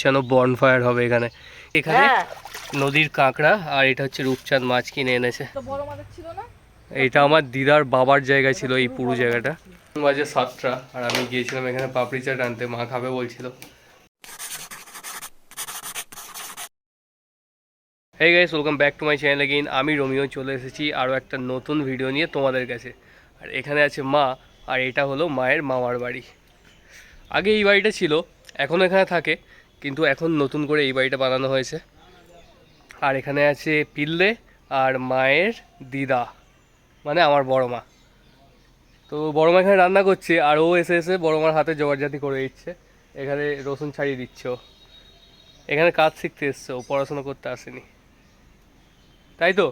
যেন বনফায়ার হবে এখানে। এখানে হ্যাঁ। নদীর কাঁকড়া আর এটা হচ্ছে রূপচাঁদ মাছ কিনে এনেছে। এইটা আমার দিদার বাবার জায়গা ছিল এই পুরো জায়গাটা। বাজে সাতটা আর আমি গিয়েছিলাম এখানে পাপড়ি চাট আনতে মা খাবে বলছিল। Hey guys welcome back to my channel again আমি রোমিও চলে এসেছি আরও একটা নতুন ভিডিও নিয়ে তোমাদের কাছে। আর এখানে আছে মা আর এটা হলো মায়ের মামার বাড়ি। আগে এই বাড়িটা ছিল এখনও এখানে থাকে। কিন্তু এখন নতুন করে এই বাড়িটা বানানো হয়েছে। আর এখানে আছে পিল্লে আর মায়ের দিদা মানে আমার বড় মা। তো বড় মা এখানে রান্না করছে আর ও এসে এসে বড় মার হাতে জবরজাতি করে দিচ্ছে। এখানে রসুন ছাড়িয়ে দিচ্ছে এখানে কাজ শিখতে এসছে ও, পড়াশোনা করতে আসেনি। তাই তো?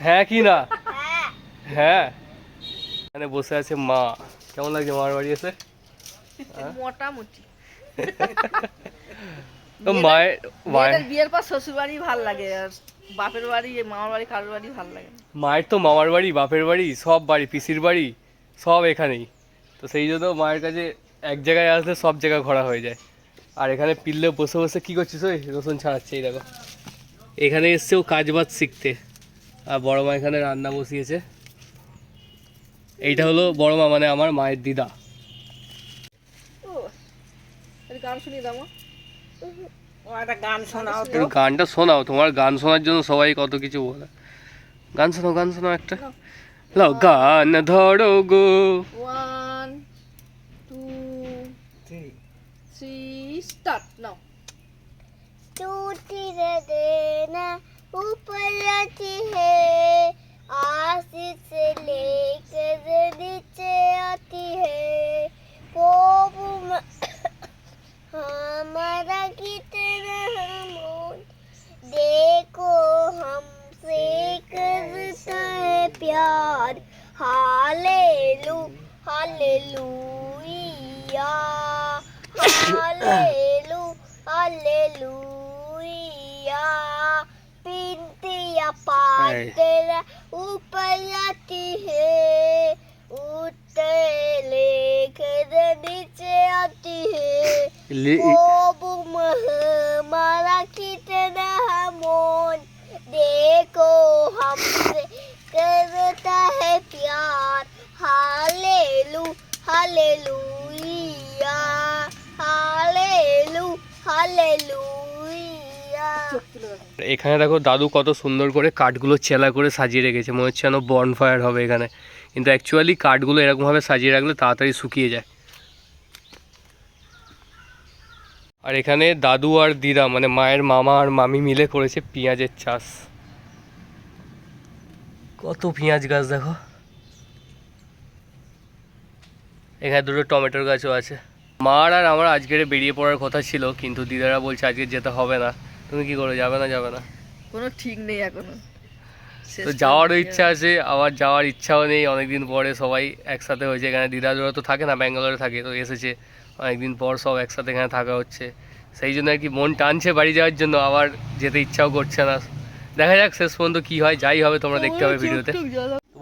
হ্যাঁ কি না? হ্যাঁ। এখানে বসে আছে মা। কেমন লাগছে মার বাড়ি এসে? মোটামুটি। মায়ের মায়ের বিয়ের পর শ্বশুর বাড়ি ভালো লাগে আর বাপের বাড়ি মামার বাড়ি কারোর বাড়ি ভালো লাগে মায়ের তো মামার বাড়ি বাপের বাড়ি সব বাড়ি পিসির বাড়ি সব এখানেই। তো সেই জন্য মায়ের কাছে এক জায়গায় আসলে সব জায়গা ঘোরা হয়ে যায়। আর এখানে পিল্লে বসে বসে কি করছিস ওই? রসুন ছাড়াচ্ছে এই দেখো। এখানে এসছে ও কাজ বাজ শিখতে। আর বড় মা এখানে রান্না বসিয়েছে। এইটা হলো বড় মা মানে আমার মায়ের দিদা ও একটু গান শুনিয়ে দাও ও একটা গান শোনাও তো একটু গানটা শোনাও তোমার গান শোনার জন্য সবাই কত কিছু বলে গান শোনাও গান শোনাও একটা লাও গান ধরো গো one two three start now टूटी रे देना ऊपर आती है आशीष से लेकर नीचे आती है वो वो- हमारा कितना हम देखो हमसे करता है प्यार। हाले लू हाले लूया लू हाले पिंतिया पात्र हमारा कितना मोन देखो हमसे करता है प्यार हालेलू हालेलुया हालेलू हालेलुया চোখ তুলে দেখো এখানে দেখো দাদু কত সুন্দর করে কাঠগুলো চেলা করে সাজিয়ে রেখেছে মনে হচ্ছে যেন বন ফায়ার হবে এখানে কিন্তু অ্যাকচুয়ালি কাঠগুলো এরকমভাবে সাজিয়ে রাখলে তাড়াতাড়ি শুকিয়ে যায় আর এখানে দাদু আর দিদা মানে মায়ের মামা আর মামি মিলে করেছে পেঁয়াজের চাষ। কত পেঁয়াজ গাছ দেখো। এখানে দুটো টমেটোর গাছও আছে। মার আর আমার আজকের বেরিয়ে পড়ার কথা ছিল কিন্তু দিদারা বলছে আজকে যেতে হবে না। তুমি কি করো যাবে না যাবে না। কোনো ঠিক নেই এখনও। তো যাওয়ারও ইচ্ছা আছে আবার যাওয়ার ইচ্ছাও নেই। অনেকদিন পরে সবাই একসাথে হয়েছে। এখানে দিদাজোড়া তো থাকে না ব্যাঙ্গালোরে থাকে তো এসেছে। অনেকদিন পর সব একসাথে এখানে থাকা হচ্ছে। সেই জন্য আর কি মন টানছে বাড়ি যাওয়ার জন্য আবার যেতে ইচ্ছাও করছে না। দেখা যাক শেষ পর্যন্ত কি হয় যাই হবে তোমরা দেখতে হবে ভিডিওতে।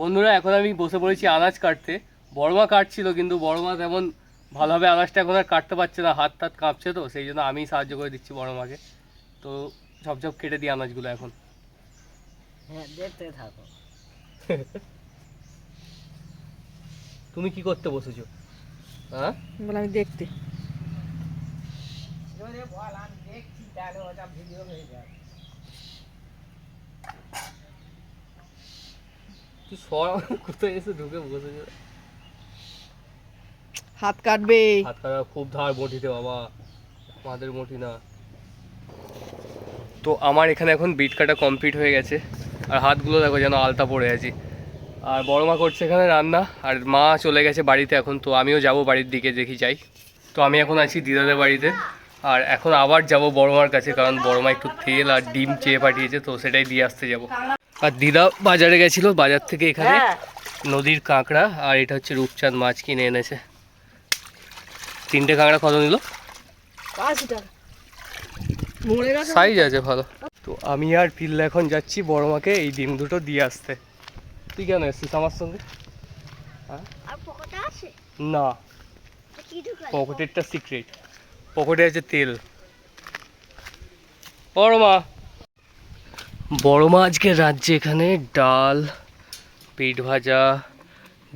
বন্ধুরা এখন আমি বসে পড়েছি আনাজ কাটতে। বড়মা কাটছিল কিন্তু বড়মা তেমন ভালোভাবে আনাজটা এখন আর কাটতে পারছে না হাত টাত কাঁপছে তো সেই জন্য আমি সাহায্য করে দিচ্ছি বড়মাকে। তো ঝপঝপ কেটে দিই আনাজগুলো এখন। হ্যাঁ দেখতে থাকো। তুমি কি করতে বসেছো? হ্যাঁ? বলে আমি দেখতে। হয়ে তুই সর কোথায় এসে ঢুকে বসেছো হাত কাটবে। হাত কাটা খুব ধার বটিতে বাবা। মাদের মটি না। তো আমার এখানে এখন বিট কাটা কমপ্লিট হয়ে গেছে। আর হাতগুলো দেখো যেন আলতা পড়ে আছি। আর বড় মা করছে এখানে রান্না আর মা চলে গেছে বাড়িতে এখন তো আমিও যাব বাড়ির দিকে দেখি যাই। তো আমি এখন আছি দিদাদের বাড়িতে আর এখন আবার যাব বড় মার কাছে কারণ বড় মা একটু তেল আর ডিম চেয়ে পাঠিয়েছে তো সেটাই দিয়ে আসতে যাব। আর দিদা বাজারে গেছিল বাজার থেকে এখানে হ্যাঁ। নদীর কাঁকড়া আর এটা হচ্ছে রূপচাঁদ মাছ কিনে এনেছে। তিনটে কাঁকড়া কত নিল? সাইজ আছে ভালো। তো আমি আর পিল্লা এখন যাচ্ছি বড় মাকে এই ডিম দুটো দিয়ে আসতে। তুই কেন এসছিস আমার সঙ্গে? আর না। পকেটেরটা সিক্রেট। পকেটে আছে তেল। বড় মা। বড় মা আজকে রাজ্যে এখানে ডাল পিঠ ভাজা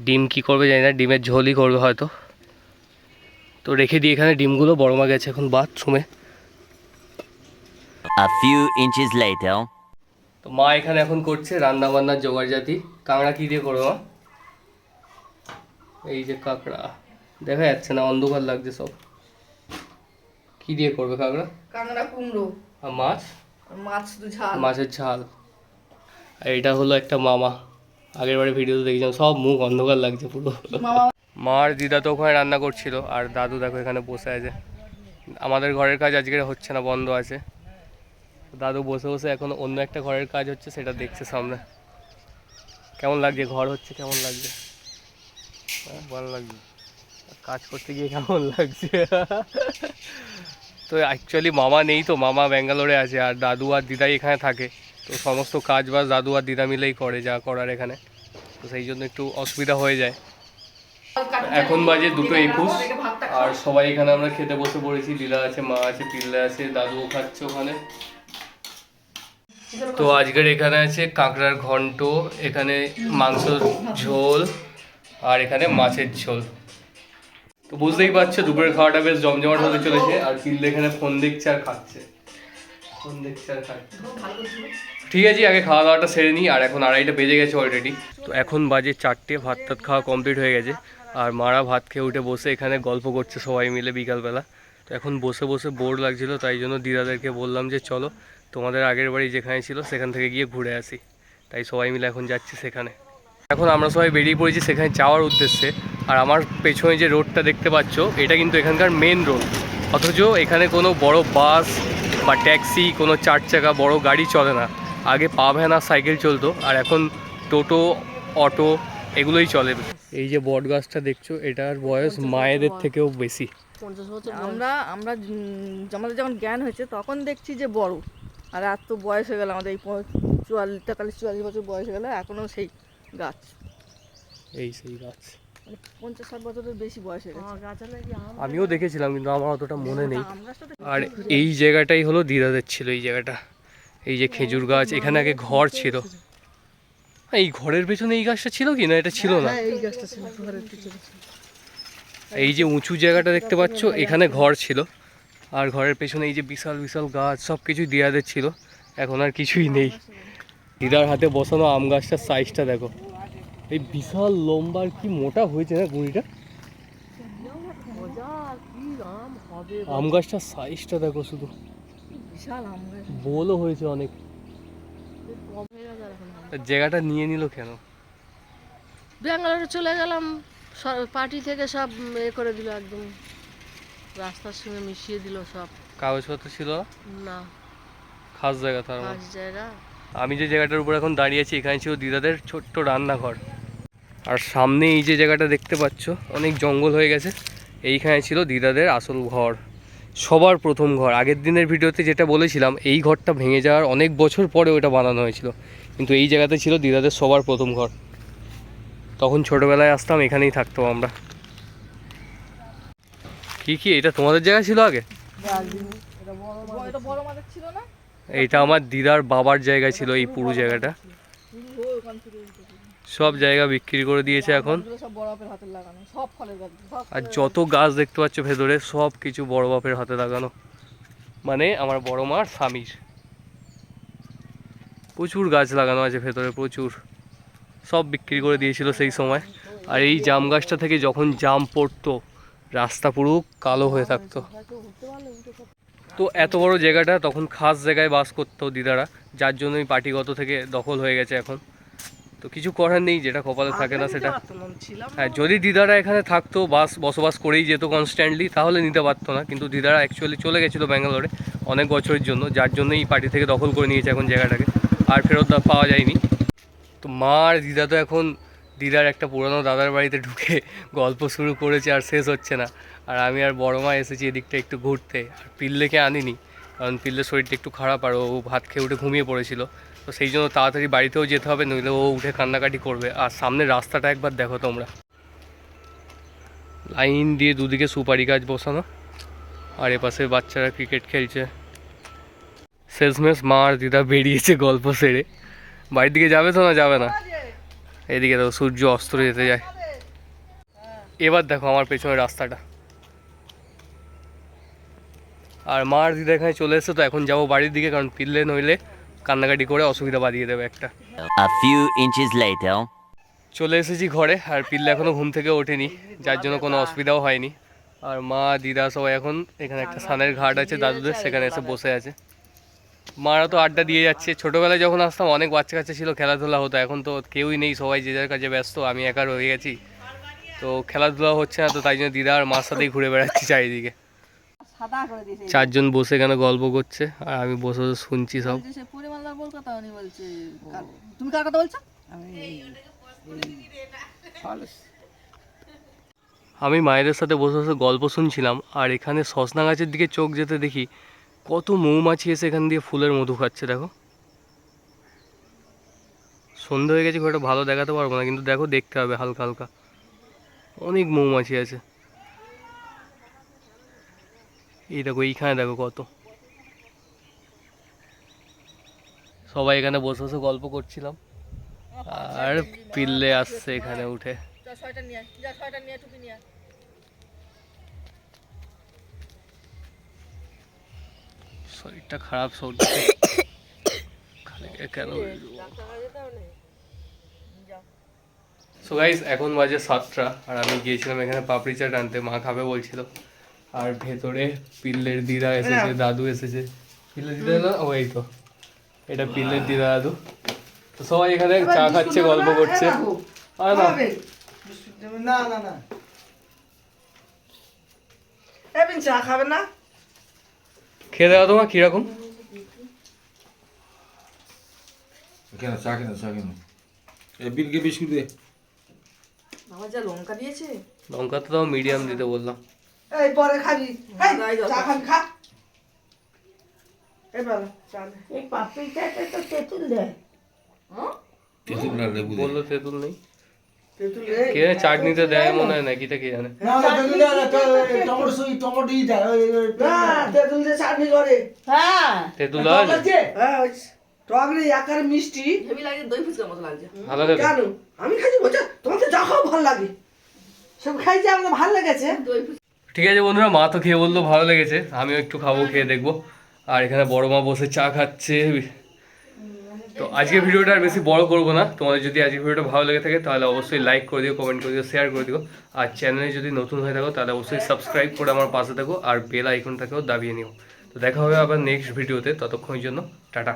ডিম কি করবে জানি না ডিমের ঝোলই করবে হয়তো। তো রেখে দিয়ে এখানে ডিমগুলো বড় মা গেছে এখন বাথরুমে। A few inches later. তো মা এখানে এখন করছে রান্না বান্নার জোগাড় জাতি কাঁকড়া কি দিয়ে করো মা? এই যে কাঁকড়া। দেখা যাচ্ছে না অন্ধকার লাগছে সব। কি দিয়ে করবে কাঁকড়া? কাঁকড়া কুমড়ো। আর মাছ? মাছ ঝাল। মাছের ঝাল। আর এটা হলো একটা মামা। আগের বারে ভিডিওতে দেখেছিলাম সব মুখ অন্ধকার লাগছে পুরো। মার দিদা তো ওখানে রান্না করছিল আর দাদু দেখো এখানে বসে আছে। আমাদের ঘরের কাজ আজকে হচ্ছে না বন্ধ আছে। দাদু বসে বসে এখন অন্য একটা ঘরের কাজ হচ্ছে সেটা দেখছে সামনে। কেমন লাগছে? ঘর হচ্ছে কেমন লাগছে? হ্যাঁ, ভালো লাগছে। কাজ করতে গিয়ে কেমন লাগছে? তো অ্যাকচুয়ালি মামা নেই তো মামা ব্যাঙ্গালোরে আছে আর দাদু আর দিদাই এখানে থাকে। তো সমস্ত কাজ বাজ দাদু আর দিদা মিলেই করে যা করার এখানে। তো সেই জন্য একটু অসুবিধা হয়ে যায়। এখন বাজে দুটো একুশ আর সবাই এখানে আমরা খেতে বসে পড়েছি। দিদা আছে মা আছে পিল্লা আছে দাদুও খাচ্ছে ওখানে। তো আজকের এখানে আছে কাঁকড়ার ঘন্ট এখানে মাংসর ঝোল আর এখানে মাছের ঝোল। তো বুঝতেই পারছ দুপুরের খাওয়াটা বেশ জমজমাট হতে চলেছে আর পিল্লা এখানে ফোন দেখছে আর খাচ্ছে। ফোন দেখছে আর খাচ্ছে। ঠিক আছে আগে খাওয়া দাওয়াটা সেরে নিই আর এখন আড়াইটা বেজে গেছে অলরেডি তো এখন বাজে চারটে ভাত টাত খাওয়া কমপ্লিট হয়ে গেছে। আর মারা ভাত খেয়ে উঠে বসে এখানে গল্প করছে সবাই মিলে বিকালবেলা। তো এখন বসে বসে বোর লাগছিল তাই জন্য দিদাদেরকে বললাম যে চলো তোমাদের আগের বাড়ি যেখানে ছিল সেখান থেকে গিয়ে ঘুরে আসি। তাই সবাই মিলে এখন যাচ্ছি সেখানে। এখন আমরা সবাই বেরিয়ে পড়েছি সেখানে যাওয়ার উদ্দেশ্যে। আর আমার পেছনে যে রোডটা দেখতে পাচ্ছ এটা কিন্তু এখানকার মেন রোড অথচ এখানে কোনো বড় বাস বা ট্যাক্সি কোনো চার চাকা বড় গাড়ি চলে না। আগে পা ভ্যান আর সাইকেল চলতো আর এখন টোটো অটো এগুলোই চলে। এই যে বট গাছটা দেখছ এটার বয়স মায়েদের থেকেও বেশি। আমরা আমরা আমাদের যখন জ্ঞান হয়েছে তখন দেখছি যে বড়। আর এত তো বয়স হয়ে গেল আমাদের এই চুয়াল্লিশ তেতাল্লিশ চুয়াল্লিশ বছর বয়স হয়ে গেলে এখনও সেই গাছ। এই সেই গাছ। মানে পঞ্চাশ ষাট বছরের বেশি বয়স হয়ে গেছে। আমিও দেখেছিলাম কিন্তু আমার অতটা মনে নেই। গাছটা তো আর এই জায়গাটাই হলো দিদাদের ছিল এই জায়গাটা। এই যে খেজুর গাছ এখানে আগে ঘর ছিল। এই ঘরের পেছনে এই গাছটা ছিল কি? না এটা ছিল না? এই গাছটা ছিল ঘরের পিছনে ছিল। এই যে উঁচু জায়গাটা দেখতে পাচ্ছ এখানে ঘর ছিল। আর ঘরের পেছনে এই যে বিশাল বিশাল গাছ সব কিছুই দিদাদের ছিল। এখন আর কিছুই নেই। দিদার হাতে বসানো আম গাছটার সাইজটা দেখো। এই বিশাল লম্বার কি মোটা হয়েছে না গুঁড়িটা? আম গাছটার সাইজটা দেখো শুধু। বিশাল আম বোলও হয়েছে অনেক। জায়গাটা নিয়ে নিল কেন? ব্যাঙ্গালোরে চলে গেলাম পার্টি থেকে সব এ করে দিল একদম। রাস্তার সঙ্গে মিশিয়ে দিল সব। কাগজপত্র ছিল? না। খাস জায়গা তার। কাজ জায়গা? আমি যে জায়গাটার উপর এখন দাঁড়িয়ে আছি এখানে ছিল দিদাদের ছোট্ট রান্নাঘর। আর সামনে এই যে জায়গাটা দেখতে পাচ্ছ অনেক জঙ্গল হয়ে গেছে। এইখানে ছিল দিদাদের আসল ঘর। সবার প্রথম ঘর। আগের দিনের ভিডিওতে যেটা বলেছিলাম এই ঘরটা ভেঙে যাওয়ার অনেক বছর পরে ওটা বানানো হয়েছিল। কিন্তু এই জায়গাতে ছিল দিদাদের সবার প্রথম ঘর। তখন ছোটোবেলায় আসতাম এখানেই থাকতাম আমরা। কি কি, এটা তোমাদের জায়গা ছিল আগে? এটা আমার দিদার বাবার জায়গা ছিল, এই পুরো জায়গাটা। সব জায়গা বিক্রি করে দিয়েছে এখন। আর যত গাছ দেখতে পাচ্ছ ভেতরে, সব কিছু বড় বাপের হাতে লাগানো। মানে আমার বড় মার স্বামীর। প্রচুর গাছ লাগানো আছে ভেতরে, প্রচুর। সব বিক্রি করে দিয়েছিল সেই সময়। আর এই জাম গাছটা থেকে যখন জাম পড়তো রাস্তা পুরো কালো হয়ে থাকতো। তো এত বড় জায়গাটা তখন খাস জায়গায় বাস করতো দিদারা, যার জন্য জন্যই পার্টিগত থেকে দখল হয়ে গেছে এখন। তো কিছু করার নেই, যেটা কপালে থাকে না সেটা। হ্যাঁ যদি দিদারা এখানে থাকতো, বাস, বসবাস করেই যেত কনস্ট্যান্টলি তাহলে নিতে পারতো না। কিন্তু দিদারা অ্যাকচুয়ালি চলে গেছিল ব্যাঙ্গালোরে অনেক বছরের জন্য, যার জন্য এই পার্টি থেকে দখল করে নিয়েছে এখন জায়গাটাকে। আর ফেরত পাওয়া যায়নি। তো মা আর দিদা তো এখন দিদার একটা পুরনো দাদার বাড়িতে ঢুকে গল্প শুরু করেছে আর শেষ হচ্ছে না। আর আমি আর বড় মা এসেছি এদিকটা একটু ঘুরতে। আর পিল্লেকে আনিনি? কারণ পিল্লের শরীরটা একটু খারাপ আর ও ভাত খেয়ে উঠে ঘুমিয়ে পড়েছিল। তো সেই জন্য তাড়াতাড়ি বাড়িতেও যেতে হবে, নইলে ও উঠে কান্নাকাটি করবে। আর সামনের রাস্তাটা একবার দেখো তোমরা। লাইন দিয়ে দুদিকে সুপারি গাছ বসানো। আর এপাশে বাচ্চারা ক্রিকেট খেলছে। শেষমেশ মা আর দিদা বেরিয়েছে গল্প সেরে। বাড়ির দিকে যাবে তো না? যাবে না? এদিকে দেখো সূর্য অস্ত যেতে যায়। এবার দেখো আমার পেছনে রাস্তাটা। আর মার দিদা এখানে চলে এসছে তো এখন যাব বাড়ির দিকে কারণ পিললে নইলে কান্নাকাটি করে অসুবিধা বাদিয়ে দেবে একটা. চলে এসেছি ঘরে আর পিল্লে এখনও ঘুম থেকে ওঠেনি যার জন্য কোনো অসুবিধাও হয়নি। আর মা দিদা সবাই এখন এখানে একটা সানের ঘাট আছে দাদুদের সেখানে এসে বসে আছে। মারা তো আড্ডা দিয়ে যাচ্ছে। ছোটোবেলায় যখন আসতাম অনেক বাচ্চা কাচ্চা ছিল খেলাধুলা হতো। এখন তো কেউই নেই সবাই যে যার কাছে ব্যস্ত আমি একা রয়ে গেছি। তো খেলাধুলা হচ্ছে না তো তাই জন্য দিদা আর মার সাথেই ঘুরে বেড়াচ্ছি চারিদিকে। চারজন বসে কেন গল্প করছে আর আমি বসে বসে শুনছি সব। তুমি কার কথা বলছো? আমি মায়েদের সাথে বসে বসে গল্প শুনছিলাম আর এখানে সসনা গাছের দিকে চোখ যেতে দেখি কত মৌমাছি এসে এখান দিয়ে ফুলের মধু খাচ্ছে, দেখো। সন্ধে হয়ে গেছে, খুব একটা ভালো দেখাতে পারব না, কিন্তু দেখো, দেখতে হবে হালকা হালকা। অনেক মৌমাছি আছে। এই দেখো, এইখানে দেখো কত। সবাই এখানে বসে বসে গল্প করছিলাম। আর পিল্লে আসছে এখানে উঠে। নিয়ে নিয়ে শরীরটা খারাপ সর্দি। কেন সো গাইস এখন বাজে সাতটা আর আমি গিয়েছিলাম এখানে পাপড়ি চাট আনতে। মা খাবে বলছিল। আর ভেতরে পিল্লের দিদা এসেছে দাদু এসেছে। পিল্লের দিদা না? ও এই তো। এটা পিল্লের দিদা দাদু। তো সবাই এখানে চা খাচ্ছে গল্প করছে। আর না? না না না। চা খাবে না? খেয়ে দেওয়া তোমার কীরকম? কেন চা কেন চা কেন। বিলকে বিস্কুট দে। বাবা যা লঙ্কা দিয়েছে? লঙ্কা তো তাও মিডিয়াম দিতে বললাম। এই পরে খাবি। এই, চা খাবি খা। এবার চা নে। এই পাপড়িটাতে তো তেঁতুল দেয় তেঁতুল আর লেবু বলল তেঁতুল নেই। কে চাটনিতে দেয় মনে হয় নাকি জানে? না না তেঁতুল দেয় না, তো টমেটো সই টমেটো দেয় ওই- ওই- না তেঁতুল দিয়ে চাটনি করে। হ্যাঁ। তেঁতুল দেওয়া আছে? লাগছে? হ্যাঁ টক রে মিষ্টি। হেভি লাগে দই ফুচকার মতো লাগছে। ভালো খেতে কেন আমি খাইছি বলছো তোমার তো যা খাও ভালো লাগে। সব খাইছি আমাদের ভালো লেগেছে। ঠিক আছে বন্ধুরা মা তো খেয়ে বলল ভালো লেগেছে। আমিও একটু খাব খেয়ে দেখব। আর এখানে বড় মা বসে চা খাচ্ছে। তো আজকে ভিডিওটা আর বেশি বড় করব না। তোমাদের যদি আজকে ভিডিওটা ভালো লেগে থাকে, তাহলে অবশ্যই লাইক করে দিও কমেন্ট করে দিও শেয়ার করে দিও। আর চ্যানেলে যদি নতুন হয়ে থাকো, তাহলে অবশ্যই সাবস্ক্রাইব করে আমার পাশে থাকো আর বেল আইকনটাকেও দাবিয়ে নিও। তো দেখা হবে আবার নেক্সট ভিডিওতে ততক্ষণের জন্য, টাটা।